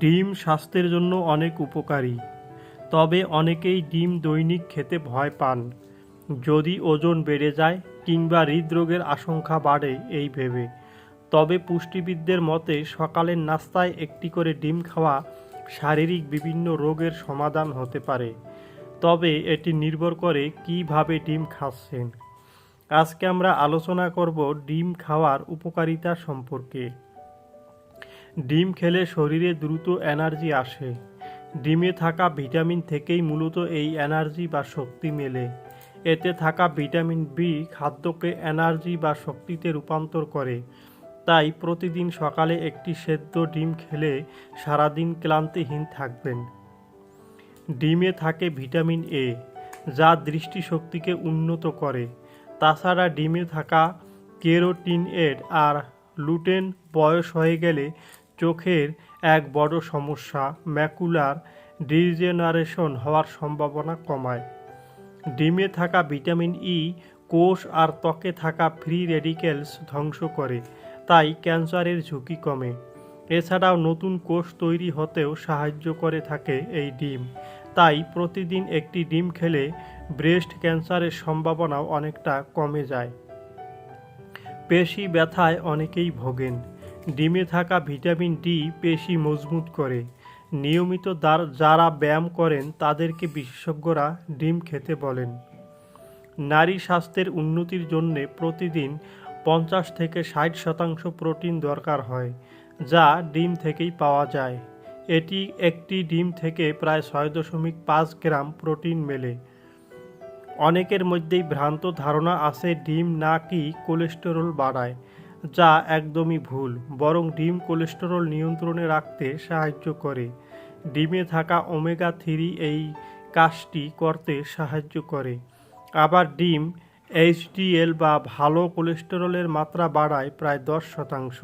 ডিম স্বাস্থ্যের জন্য অনেক উপকারী। তবে অনেকেই ডিম দৈনিক খেতে ভয় পান। যদি ওজন বেড়ে যায় কিংবা হৃদরোগের আশঙ্কা বাড়ে এই ভেবে। তবে পুষ্টিবিদদের মতে সকালের নাস্তায় একটি করে ডিম খাওয়া শারীরিক বিভিন্ন রোগের সমাধান হতে পারে। তবে এটি নির্ভর করে কীভাবে ডিম খাচ্ছেন। আজকে আমরা আলোচনা করব ডিম খাওয়ার উপকারিতা সম্পর্কে। ডিম খেলে শরীরে দ্রুত এনার্জি আসে। ডিমে থাকা ভিটামিন থেকেই মূলত এই এনার্জি বা শক্তি মেলে। এতে থাকা ভিটামিন বি খাদ্যকে এনার্জি বা শক্তিতে রূপান্তর করে। তাই প্রতিদিন সকালে একটি সেদ্ধ ডিম খেলে সারাদিন ক্লান্তিহীন থাকবেন। ডিমে থাকে ভিটামিন এ, যা দৃষ্টিশক্তিকে উন্নত করে। তাছাড়া ডিমে থাকা কেরোটিন এড আর লুটেন বয়স হয়ে গেলে চোখের এক বড় সমস্যা, ম্যাকুলার ডিজেনারেশন হওয়ার সম্ভাবনা কমায়। ডিমে থাকা ভিটামিন ই কোষ আর ত্বকে থাকা ফ্রি রেডিকেলস ধ্বংস করে, তাই ক্যান্সারের ঝুঁকি কমে। এছাড়াও নতুন কোষ তৈরি হতেও সাহায্য করে থাকে এই ডিম, তাই প্রতিদিন একটি ডিম খেলে ব্রেস্ট ক্যান্সারের সম্ভাবনাও অনেকটা কমে যায়। পেশি ব্যথায় অনেকেই ভোগেন। ডিমে থাকা ভিটামিন ডি পেশি মজবুত করে। নিয়মিত যারা ব্যায়াম করেন, তাদেরকে বিশেষজ্ঞরা ডিম খেতে বলেন। নারী স্বাস্থ্যের উন্নতির জন্য প্রতিদিন পঞ্চাশ থেকে ষাট শতাংশ প্রোটিন দরকার হয়, যা ডিম থেকেই পাওয়া যায়। এটি একটি ডিম থেকে প্রায় ছয় দশমিক পাঁচ গ্রাম প্রোটিন মেলে। অনেকের মধ্যেই ভ্রান্ত ধারণা আছে ডিম নাকি কোলেস্টেরল বাড়ায়। যা একদমই ভুল, বরং ডিম কোলেস্টেরল নিয়ন্ত্রণে রাখতে সাহায্য করে। ডিমে থাকা ওমেগা থ্রি এই কাজটি করতে সাহায্য করে। আবার ডিম এইচডিএল বা ভালো কোলেস্টেরলের মাত্রা বাড়ায় প্রায় দশ শতাংশ।